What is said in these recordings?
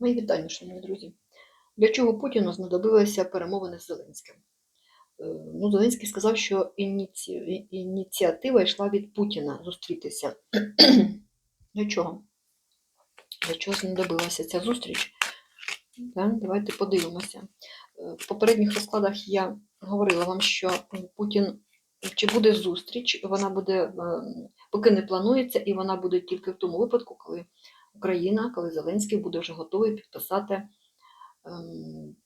Мої вітання, шановні друзі. Для чого Путіну знадобилися перемовини з Зеленським? Е, Ну, Зеленський сказав, що ініці... ініціатива йшла від Путіна зустрітися. Для чого? Для чого знадобилася ця зустріч? Так, давайте подивимося. Е, В попередніх розкладах я говорила вам, що Путін чи буде зустріч, вона буде, е, поки не планується, і вона буде тільки в тому випадку, коли Україна, коли Зеленський буде вже готовий підписати ем,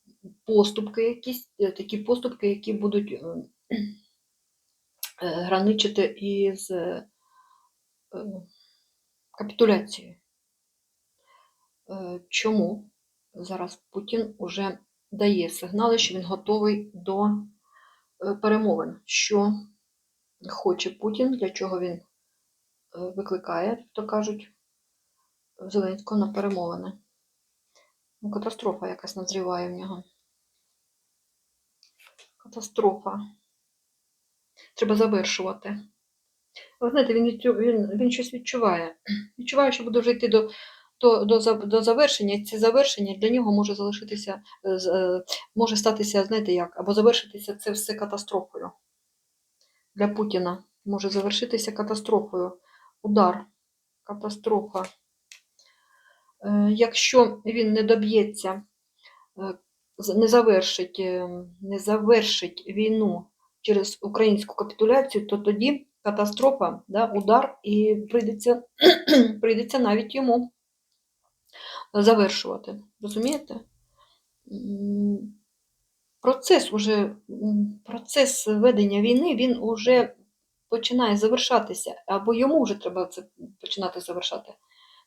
поступки, якісь е, такі поступки, які будуть е, е, граничити із е, е, капітуляцією. Чому зараз Путін уже дає сигнали, що він готовий до перемовин? Що хоче Путін, для чого він викликає, то кажуть, Зеленського на перемовини? Ну, катастрофа якась назріває в нього. Катастрофа. Треба завершувати. Ви знаєте, він, він, він щось відчуває. Відчуває, що буде вже йти до, до, до, до завершення. І Це завершення для нього може залишитися, е, е, може статися, знаєте як, або завершитися це все катастрофою. Для Путіна може завершитися катастрофою. Удар, катастрофа. Е, Якщо він не доб'ється, е, не завершить, е, не завершить війну через українську капітуляцію, то тоді катастрофа, да, удар, і прийдеться, прийдеться навіть йому завершувати. Розумієте? Процес уже, процес ведення війни, він уже починає завершатися, або йому вже треба це починати завершати.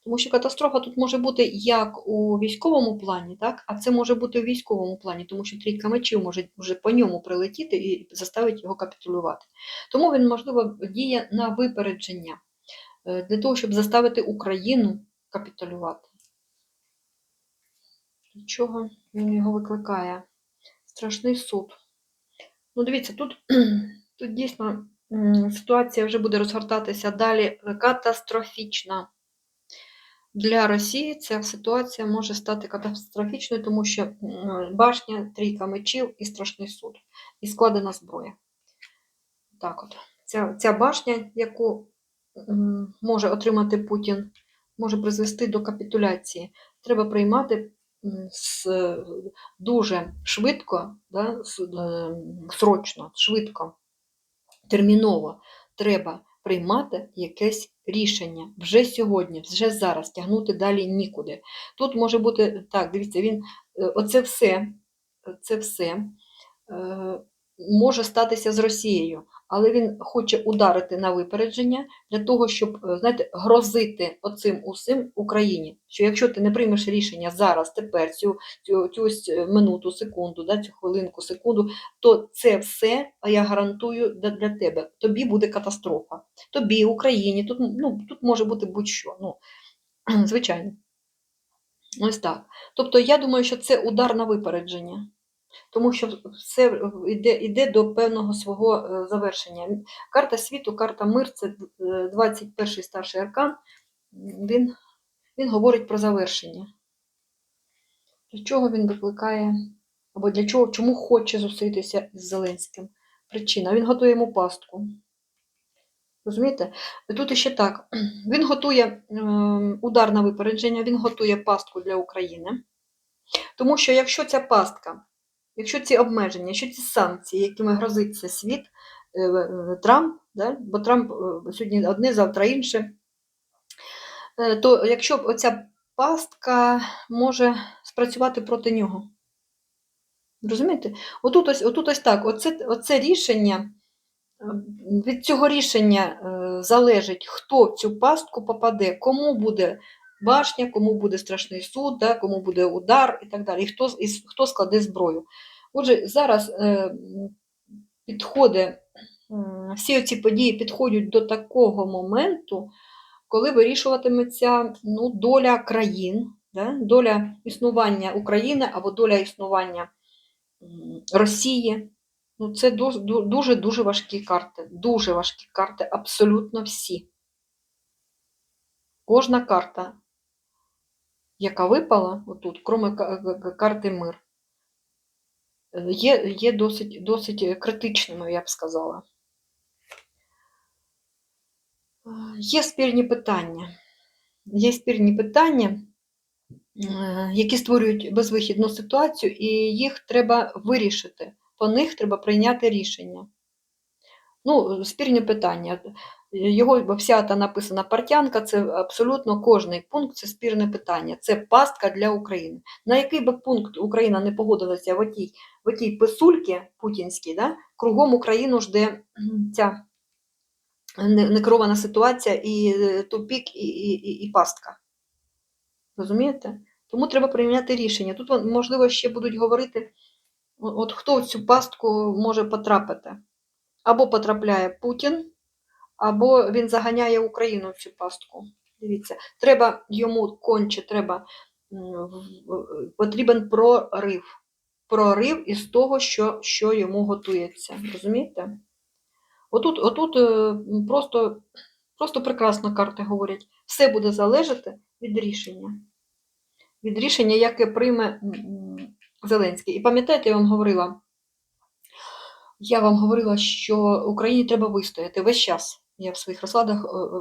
Тому що катастрофа тут може бути як у військовому плані, так? а це може бути у військовому плані, тому що трійка мечів може вже по ньому прилетіти і заставить його капітулювати. Тому він, можливо, діє на випередження е, для того, щоб заставити Україну капітулювати. Для чого він його викликає? Страшний суд. Ну, дивіться, тут, тут дійсно ситуація вже буде розгортатися далі катастрофічна. Для Росії ця ситуація може стати катастрофічною, тому що башня, трійка мечів і страшний суд, і складена зброя. Так от. Ця, ця башня, яку може отримати Путін, може призвести до капітуляції. Треба приймати с, дуже швидко, да, срочно, швидко, терміново треба приймати якесь рішення вже сьогодні, вже зараз, тягнути далі нікуди. Тут може бути так, дивіться, він е, оце все, це все е, може статися з Росією, але він хоче ударити на випередження для того, щоб е, знаєте, грозити оцим усім Україні. Що якщо ти не приймеш рішення зараз, тепер, цю, цю, цю е, минуту, секунду, да, цю хвилинку, секунду, то це все, а я гарантую для, для тебе. Тобі буде катастрофа. Тобі, Україні, тут, ну, тут може бути будь-що. Ну, звичайно. Ось так. Тобто, я думаю, що це удар на випередження. Тому що все йде, йде до певного свого е, завершення. Карта світу, карта мир це е, 21-й старший аркан. Він, він говорить про завершення. Для чого він викликає, або для чого, чому хоче зустрітися з Зеленським? Причина. Він готує йому пастку. Розумієте? Тут іще так. Він готує ем, удар на випередження, він готує пастку для України. Тому що якщо ця пастка, якщо ці обмеження, якщо ці санкції, якими грозиться світ, е, Трамп, да, бо Трамп е, сьогодні одне, завтра інше, е, то якщо оця пастка може спрацювати проти нього. Розумієте? Отут ось, отут ось так, оце, оце рішення, від цього рішення залежить, хто в цю пастку попаде, кому буде башня, кому буде страшний суд, да, кому буде удар і так далі, і хто, і хто складе зброю. Отже, зараз е, м, підходить, всі ці події підходять до такого моменту, коли вирішуватиметься ну, доля країн, да, доля існування України або доля існування Росії. Ну, це дуже-дуже важкі карти. Дуже важкі карти, абсолютно всі. Кожна карта яка випала отут, крім карти мир, е, є, є досить, досить критичною, я б сказала. Е, Є спірні питання. Є спірні питання, е, які створюють безвихідну ситуацію, і їх треба вирішити. По них треба прийняти рішення. Ну, спірні питання. Його вся та написана партянка, це абсолютно кожний пункт це спірне питання. Це пастка для України. На який би пункт Україна не погодилася в отій, в отій писульці путінській, да, кругом Україну жде ця некерована ситуація і е, тупік, і, і, і, і пастка. Розумієте? Тому треба прийняти рішення. Тут, можливо, ще будуть говорити, от хто в цю пастку може потрапити. Або потрапляє Путін, або він заганяє Україну в цю пастку. Дивіться, треба йому конче, треба потрібен прорив. Прорив із того, що, що йому готується. Розумієте? Отут, отут е, просто, просто прекрасно карти говорять. Все буде залежати від рішення. Від рішення, яке прийме Зеленський. І пам'ятаєте, я вам говорила, я вам говорила, що Україні треба вистояти весь час. Я в своїх розкладах, е, е,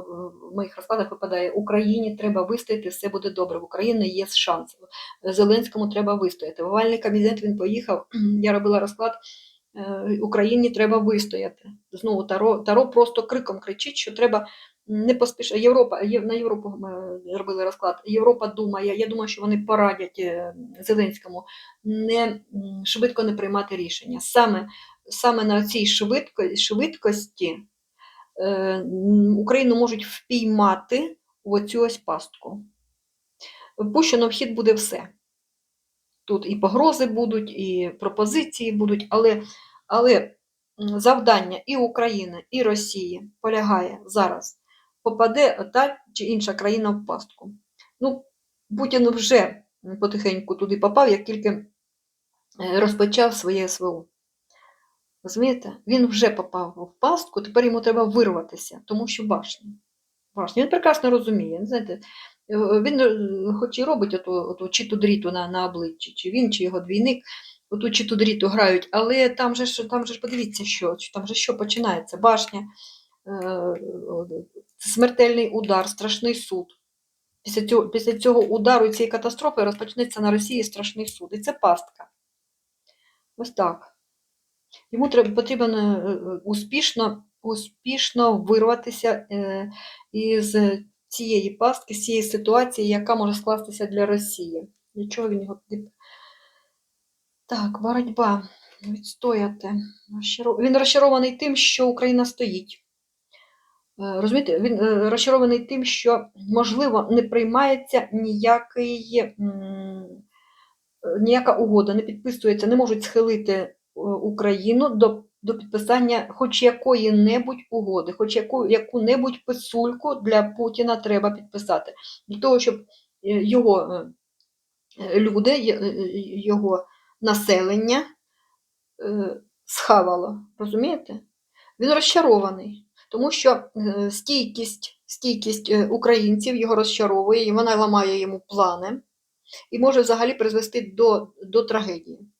в моїх розкладах випадає, Україні треба вистояти, все буде добре. В Україні є шанс. Зеленському треба вистояти. В овальний кабінет він поїхав. Я робила розклад. е, Україні треба вистояти. Знову Таро, Таро просто криком кричить, що треба не поспішати. Європа, на Європу ми робили розклад. Європа думає, я думаю, що вони порадять Зеленському не швидко не приймати рішення. Саме саме на цій швидко, швидкості Україну можуть впіймати в оцю ось пастку. Пущено в хід буде все. Тут і погрози будуть, і пропозиції будуть, але, але завдання і України, і Росії полягає зараз. Попаде та чи інша країна в пастку. Ну, Путін вже потихеньку туди попав, як тільки е, розпочав своє СВО. Розумієте? Він вже попав в пастку, тепер йому треба вирватися, тому що башня. Він прекрасно розуміє. Знаєте, е, він е, хоч і робить оту, оту читу дріту на, на обличчі, чи він, чи його двійник, оту читу дріту грають, але там же ж, там же подивіться, що там же що починається. Башня, е, смертельний удар, страшний суд. Після цього, після цього удару цієї катастрофи розпочнеться на Росії страшний суд. І це пастка. Ось так. Йому треба, потрібно е, е, успішно, успішно вирватися е, із цієї пастки, з цієї ситуації, яка може скластися для Росії. Для чого він його? Так, боротьба. Відстояти. Він розчарований тим, що Україна стоїть. Розумієте, він розчарований тим, що, можливо, не приймається ніякий, ніяка угода, не підписується, не можуть схилити Україну до, до підписання хоч якої-небудь угоди, хоч яку, яку-небудь писульку для Путіна треба підписати. Для того, щоб е, його е, е, люди, е, його населення е, схавало. Розумієте? Він розчарований, тому що е, стійкість, стійкість е, українців його розчаровує, і вона ламає йому плани і може взагалі призвести до, до трагедії.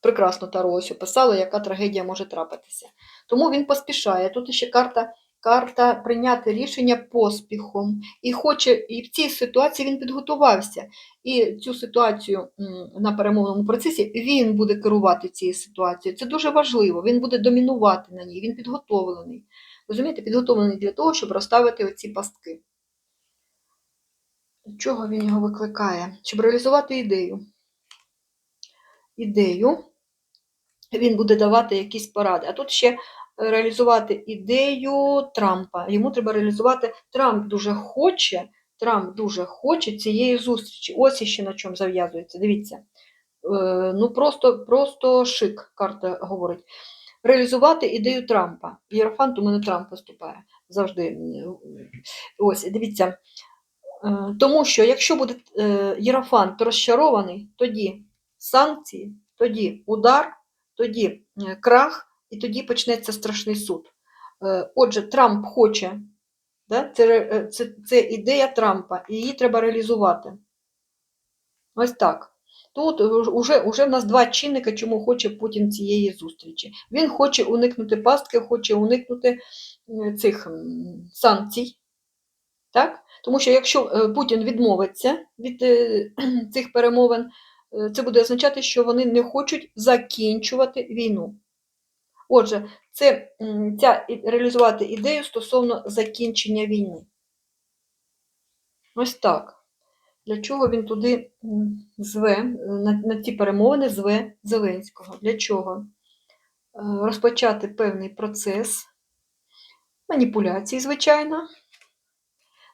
Прекрасно Таро ось описала, яка трагедія може трапитися. Тому він поспішає. Тут ще карта, карта прийняти рішення поспіхом. І хоче, і в цій ситуації він підготувався. І цю ситуацію на перемовному процесі він буде керувати цією ситуацією. Це дуже важливо. Він буде домінувати на ній, він підготовлений. Розумієте, підготовлений для того, щоб розставити оці пастки. Чого він його викликає? Щоб реалізувати ідею. Ідею він буде давати якісь поради. А тут ще реалізувати ідею Трампа. Йому треба реалізувати. Трамп дуже хоче, Трамп дуже хоче цієї зустрічі. Ось іще на чому зав'язується. Дивіться. Е, Ну, просто, просто шик, карта говорить. Реалізувати ідею Трампа. Єрофант у мене Трамп виступає завжди. Ось, дивіться. Е, Тому що якщо буде е, Єрофант розчарований, тоді санкції, тоді удар, тоді е, крах, і тоді почнеться страшний суд. Е, Отже, Трамп хоче Да? Це, е, це, це ідея Трампа, і її треба реалізувати. Ось так. Тут уже, уже в нас два чинника, чому хоче Путін цієї зустрічі. Він хоче уникнути пастки, хоче уникнути цих санкцій. Так? Тому що якщо Путін відмовиться від цих перемовин, це буде означати, що вони не хочуть закінчувати війну. Отже, це ця реалізувати ідею стосовно закінчення війни. Ось так. Для чого він туди зве, е, на, на ці перемовини зве Зеленського? Для чого? Е, Розпочати певний процес маніпуляцій, звичайно,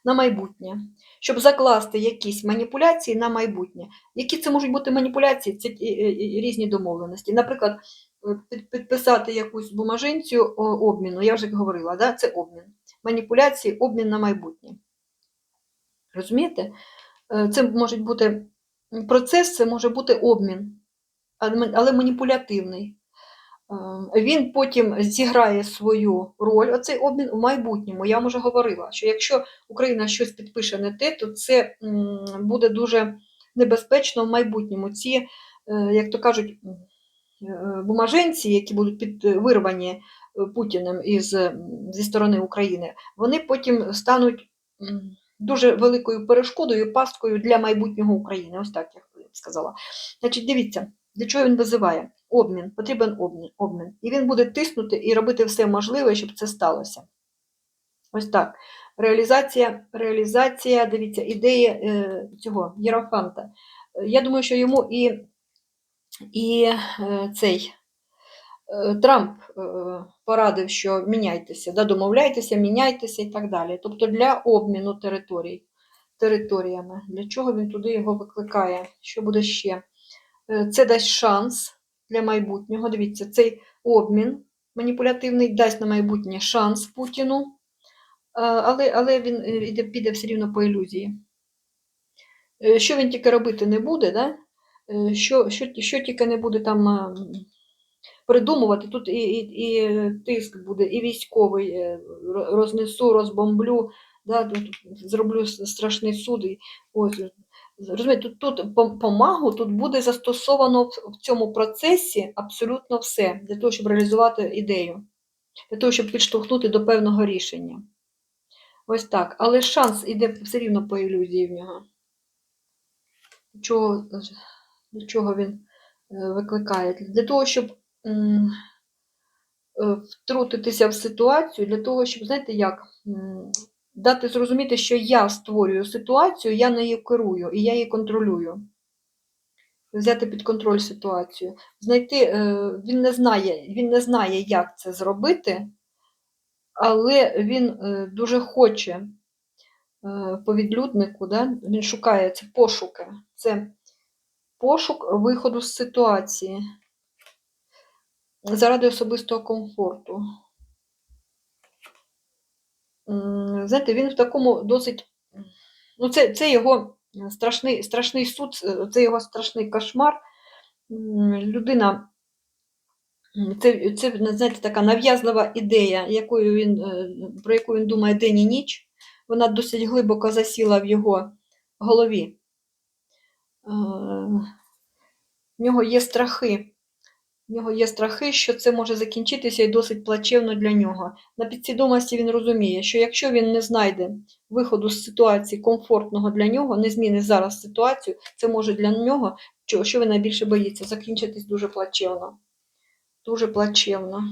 на майбутнє. Щоб закласти якісь маніпуляції на майбутнє. Які це можуть бути маніпуляції? Це і- і- і різні домовленості. Наприклад, е, підписати якусь бумажинцю обміну, я вже говорила, да? це обмін. Маніпуляції, обмін на майбутнє. Розумієте? Е, Це може бути процес, це може бути обмін, але маніпулятивний. Е, Він потім зіграє свою роль, оцей обмін у майбутньому. Я вам вже говорила, що якщо Україна щось підпише не те, то це буде дуже небезпечно в майбутньому. Ці, е, як то кажуть, е, бумаженці, які будуть під вирвані е, Путіним із, зі сторони України, вони потім стануть дуже великою перешкодою, пасткою для майбутнього України. Ось так я сказала. Значить, дивіться, для чого він визиває? Обмін, потрібен обмін, обмін. І він буде тиснути і робити все можливе, щоб це сталося. Ось так. Реалізація, реалізація, дивіться, ідеї е, цього Єрофанта. Я думаю, що йому і, і е, цей е, Трамп е, порадив, що міняйтеся, да, домовляйтеся, міняйтеся і так далі. Тобто для обміну територій, територіями. Для чого він туди його викликає? Що буде ще? Е, Це дасть шанс для майбутнього. Дивіться, цей обмін маніпулятивний дасть на майбутнє шанс Путіну, е, але, але він е, піде все рівно по ілюзії. Що він тільки робити не буде, да? Що, що, що тільки не буде там е, придумувати, тут і, і, і тиск буде, і військовий, рознесу, розбомблю, да? тут зроблю страшний суд. І, ось, Розумієте, тут, тут помагу тут буде застосовано в цьому процесі абсолютно все для того, щоб реалізувати ідею, для того, щоб підштовхнути до певного рішення. Ось так. Але шанс іде все рівно по ілюзії в нього. Чого, для чого він е, викликає? Для того, щоб е, втрутитися в ситуацію, для того, щоб, знаєте, як, дати зрозуміти, що я створюю ситуацію, я нею керую і я її контролюю. Взяти під контроль ситуацію. Знайти, е, він не знає, він не знає, як це зробити, але він е, дуже хоче е, по відлюднику, да? він шукає це пошуки. Це пошук виходу з ситуації заради особистого комфорту. Знаєте, він в такому досить. Ну, це, це його страшний, страшний суд, е, це його страшний кошмар. Людина, це, це знаєте, така нав'язлива ідея, якою він, е, про яку він думає день і ніч. Вона досить глибоко засіла в його голові. Е, В нього є страхи. В нього є страхи, що це може закінчитися і досить плачевно для нього. На підсвідомості він розуміє, що якщо він не знайде виходу з ситуації комфортного для нього, не змінить зараз ситуацію, це може для нього, що, він найбільше боїться, закінчитись дуже плачевно. Дуже плачевно.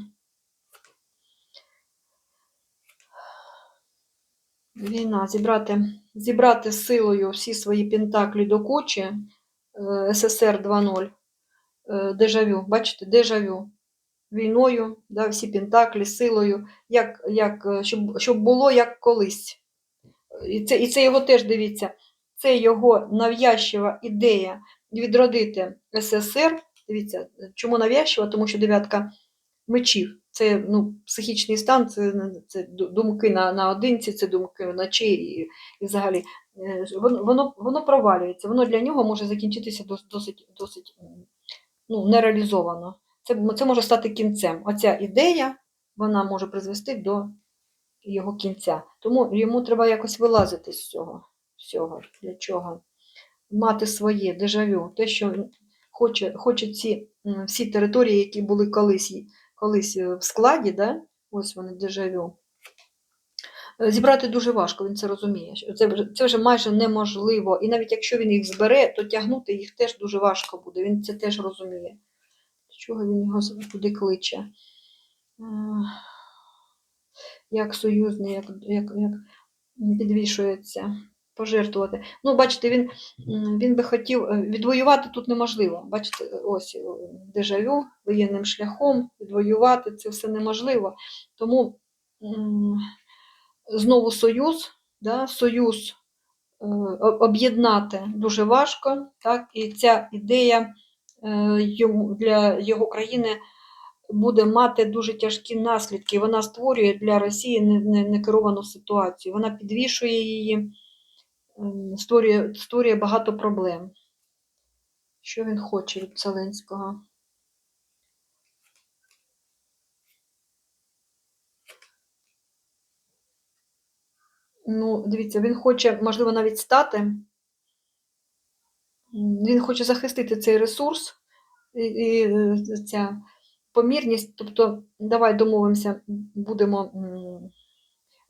Війна, зібрати, зібрати силою всі свої пентаклі до кучі, е, СССР 2.0 е, дежавю, бачите, дежавю. Війною, да, всі пентаклі, силою, як, як, е, щоб, щоб було як колись. І це, і це його теж дивіться, це його нав'язчива ідея відродити СССР. Дивіться, чому нав'язчива? Тому що дев'ятка мечів це ну, психічний стан, це, це думки на, наодинці, це думки вночі і, і взагалі е, воно, воно провалюється, воно для нього може закінчитися досить, досить ну, нереалізовано. Це, це може стати кінцем. Оця ідея вона може призвести до його кінця. Тому йому треба якось вилазити з цього всього. Для чого? Мати своє дежавю, те, що хоче, хоче ці всі території, які були колись, колись е, в складі, да? ось вони дежавю. Зібрати дуже важко, він це розуміє. Це вже, це вже майже неможливо. І навіть якщо він їх збере, то тягнути їх теж дуже важко буде. Він це теж розуміє. Чого він його туди кличе? Е, Як союзний, як, як, як підвішується, пожертвувати. Ну, бачите, він, він би хотів е, відвоювати тут неможливо. Бачите, ось е, дежавю воєнним шляхом, відвоювати це все неможливо. Тому знову союз, да, союз е, об'єднати дуже важко, так, і ця ідея е, для його країни буде мати дуже тяжкі наслідки. Вона створює для Росії не- не- некеровану ситуацію. Вона підвішує її, ем, створює, створює багато проблем. Що він хоче від Зеленського? Ну, дивіться, він хоче, можливо, навіть стати. Він хоче захистити цей ресурс і, і е, ця помірність. Тобто, давай домовимося, будемо,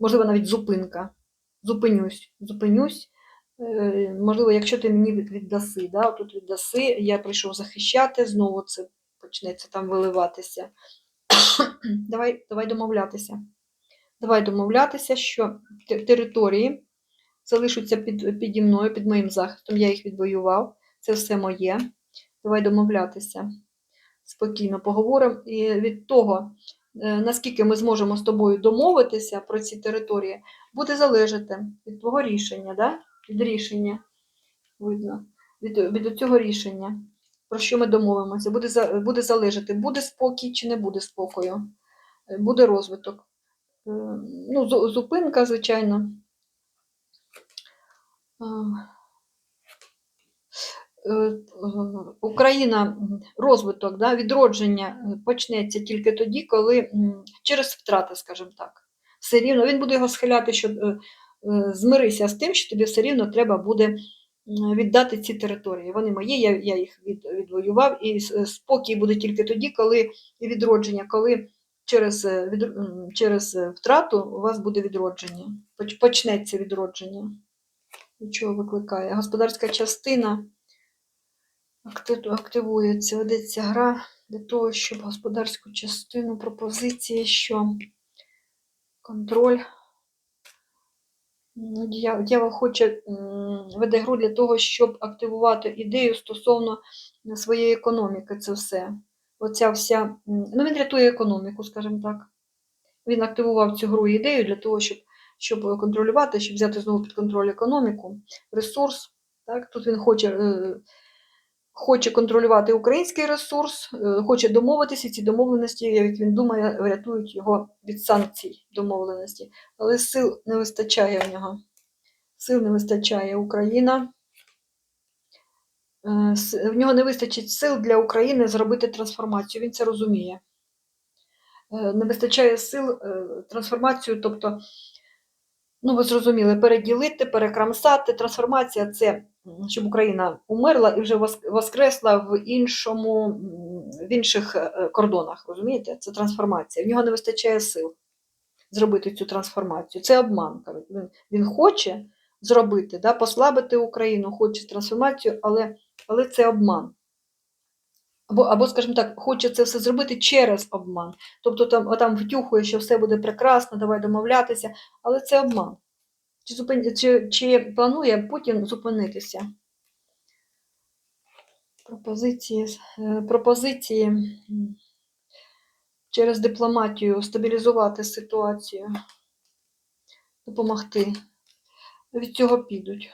можливо, навіть зупинка. Зупинюсь, зупинюсь. Е, Можливо, якщо ти мені віддаси, да, тут віддаси, я прийшов захищати, знову це почнеться там виливатися. Давай, давай домовлятися. Давай домовлятися, що території залишаться під, піді мною, під моїм захистом. Я їх відвоював. Це все моє. Давай домовлятися. Спокійно поговоримо. І від того, е, наскільки ми зможемо з тобою домовитися про ці території, буде залежати від твого рішення, да? від рішення. Видно, від, від цього рішення, про що ми домовимося, буде, буде залежати, буде спокій чи не буде спокою, Е, буде розвиток. Ну, зупинка, звичайно. Е, е, Україна, розвиток, да, відродження е, почнеться тільки тоді, коли через втрати, скажімо так. Все рівно він буде його схиляти, що е, змирися з тим, що тобі все рівно треба буде віддати ці території. Вони мої, я, я їх від, відвоював, і спокій буде тільки тоді, коли відродження, коли через, е, від, через е, втрату у вас буде відродження, почнеться відродження. Нічого викликає. Господарська частина активується, ведеться гра для того, щоб господарську частину пропозиції, що контроль. Дья- Дьявол хоче веде гру для того, щоб активувати ідею стосовно своєї економіки. Це все. Оця вся. Ну, він рятує економіку, скажімо так. Він активував цю гру ідею для того, щоб, щоб контролювати, щоб взяти знову під контроль економіку, ресурс. Так? Тут він хоче, е, хоче контролювати український ресурс, е, хоче домовитися, і ці домовленості, як він думає, врятують його від санкцій домовленості. Але сил не вистачає в нього. Сил не вистачає Україна. Е, В нього не вистачить сил для України зробити трансформацію. Він це розуміє. Е, Не вистачає сил е, трансформацію, тобто, ну ви зрозуміли, переділити, перекрамсати. Трансформація це щоб Україна умерла і вже воскресла в іншому, в інших кордонах. Розумієте? Це трансформація. В нього не вистачає сил зробити цю трансформацію. Це обман. Він, він хоче зробити, да, послабити Україну, хоче трансформацію, але, але це обман. Або, або, скажімо так, хоче це все зробити через обман. Тобто там, там втюхує, що все буде прекрасно, давай домовлятися, але це обман. Чи, зупин... чи, чи планує Путін зупинитися? Пропозиції, е, пропозиції через дипломатію стабілізувати ситуацію, допомогти. Від цього підуть.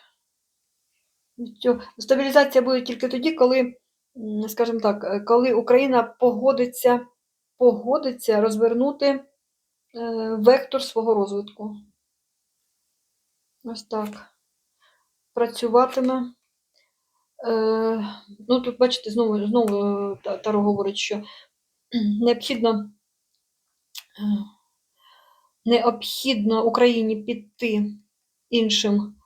Стабілізація буде тільки тоді, коли, скажімо так, е, коли Україна погодиться, погодиться розвернути е, вектор свого розвитку. Ось так. Працюватиме. Е, ну, тут, бачите, знову, знову Таро говорить, що необхідно, необхідно Україні піти іншим,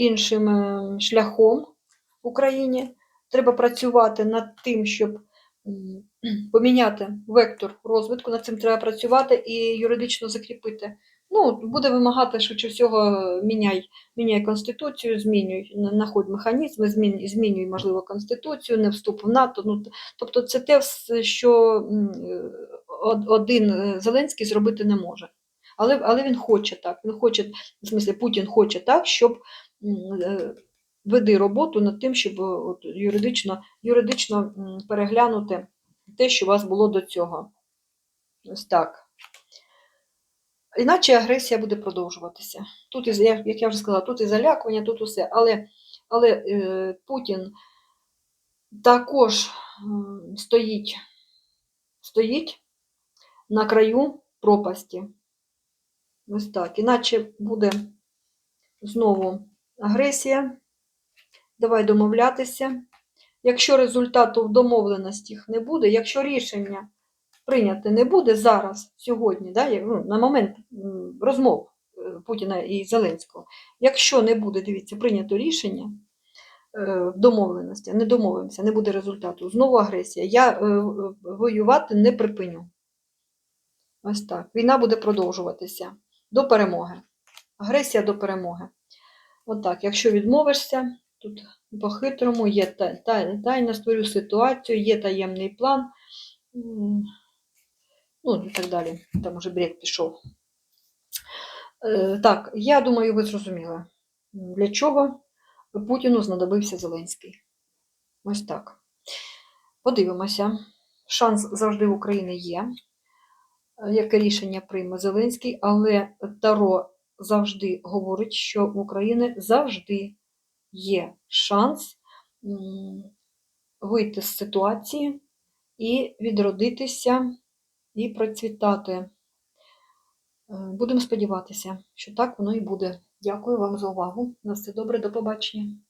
іншим е, шляхом в Україні. Треба працювати над тим, щоб поміняти вектор розвитку, над цим треба працювати і юридично закріпити. Ну, буде вимагати, швидше всього, міняй, міняй Конституцію, змінюй, знаходь механізми, змінюй, змінюй, можливо, Конституцію, не вступ в НАТО. Ну, тобто це те, що один е, Зеленський зробити не може. Але, але він хоче так. Він хоче, в смислі, Путін хоче так, щоб веди роботу над тим, щоб е, от, юридично, юридично переглянути те, що у вас було до цього. Ось так. Іначе агресія буде продовжуватися. Тут, як я вже сказала, тут і залякування, тут усе. Але, але е, Путін також стоїть, стоїть на краю пропасті. Ось так. Іначе буде знову агресія. Давай домовлятися. Якщо результату в домовленостях не буде, якщо рішення прийняти не буде зараз, сьогодні, да, ну, на момент розмов е, Путіна і Зеленського, якщо не буде, дивіться, прийнято рішення е, домовленості, не домовимося, не буде результату, знову агресія, я е, воювати не припиню. Ось так. Війна буде продовжуватися до перемоги. Агресія до перемоги. От так, якщо відмовишся, тут по-хитрому є та- та- тайна, створю ситуацію, є таємний план. Ну, і так далі. Там уже бред пішов. Е, Так, я думаю, ви зрозуміли, для чого Путіну знадобився Зеленський. Ось так. Подивимося. Шанс завжди в Україні є. Е, Яке рішення прийме Зеленський, але Таро завжди говорить, що в Україні завжди є шанс вийти з ситуації і відродитися і процвітати. Е, Будемо сподіватися, що так воно і буде. Дякую вам за увагу. На все добре, до побачення.